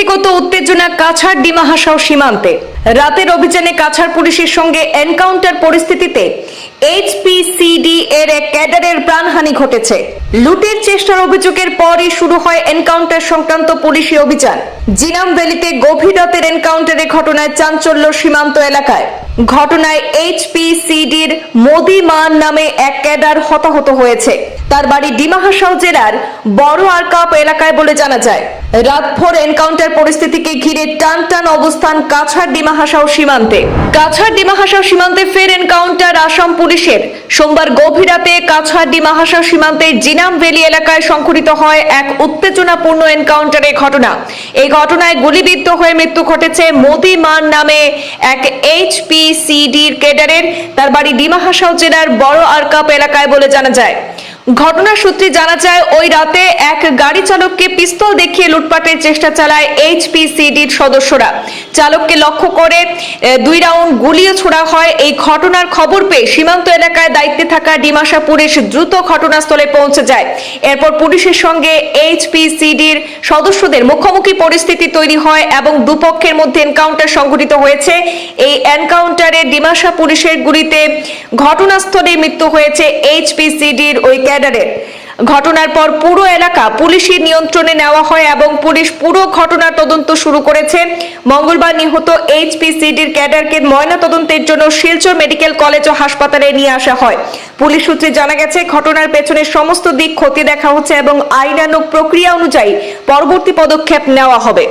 পরিস্থিতিগত উত্তেজনা কাছাড় ডিমাহাসাও সীমান্তে। রাতের অভিযানে কাছাড় পুলিশের সঙ্গে এনকাউন্টার পরিস্থিতিতে এইচপিসিডি এর এক ক্যাডারের প্রাণহানি ঘটেছে। লুটের চেষ্টার অভিযোগের পরই শুরু হয় এনকাউন্টার সংক্রান্ত পুলিশি অভিযান। জিনাম ভ্যালিতে গভীর রাতের এনকাউন্টারের ঘটনায় চাঞ্চল্য সীমান্ত এলাকায়। ঘটনায় এইচপিসিডির মোদি মান নামে এক ক্যাডার হতাহত হয়েছে। তার বাড়ি ডিমাহাসাও জেলার বড় আরকাপ এলাকায় বলে জানা যায়। রাতভর এনকাউন্টার পরিস্থিতিকে ঘিরে টান টান অবস্থান কাছাড় ডিমাহাসাও সীমান্তে। কাছাড় ডিমাহাসাও সীমান্তে ফের এনকাউন্টার আসাম পুলিশের। সোমবার গভীর রাতে কাছাড় ডিমাহাসাও সীমান্তে জিনাম ভ্যালি এলাকায় সংঘটিত হয় এক উত্তেজনাপূর্ণ এনকাউন্টারের ঘটনা। এই ঘটনায় গুলিবিদ্ধ হয়ে মৃত্যু ঘটেছে মোদি মান নামে এক এইচপিসিডির কেডারের তার বাড়ি ডিমাহাসাও জেলার বড় আরকাপ এলাকায় বলে জানা যায়। ঘটনার সূত্রে জানা যায়, ওই রাতে এক গাড়ি চালককে পিস্তল দেখিয়ে লুটপাটের চেষ্টা চালায় এইচপিসিডির সদস্যরা। চালককে লক্ষ্য করে দুই রাউন্ড গুলিও ছোড়া হয়। এই ঘটনার খবর পেয়ে সীমান্ত এলাকায় দায়িত্বে থাকা ডিমাশা পুলিশ দ্রুত ঘটনাস্থলে পৌঁছে যায়। এরপর পুলিশের সঙ্গে এইচপিসিডির সদস্যদের মুখোমুখি পরিস্থিতি তৈরি হয় এবং দুপক্ষের মধ্যে এনকাউন্টার সংঘটিত হয়েছে। এই এনকাউন্টারে ডিমাশা পুলিশের গুলিতে ঘটনাস্থলে মৃত্যু হয়েছে। এইচপিসিডির ওই ক্যাডারের ঘটনার পর পুরো এলাকা পুলিশের নিয়ন্ত্রণে নেওয়া হয় এবং পুলিশ পুরো ঘটনার তদন্ত শুরু করেছে। মঙ্গলবার নিহত এইচপিসিডির ক্যাডারকে ময়না তদন্তের জন্য শিলচর মেডিকেল কলেজ ও হাসপাতালে নিয়ে আসা হয়। পুলিশ সূত্রে জানা গেছে, ঘটনার পেছনে সমস্ত দিক খতিয়ে দেখা হচ্ছে এবং আইনানুগ প্রক্রিয়া অনুযায়ী পরবর্তী পদক্ষেপ নেওয়া হবে।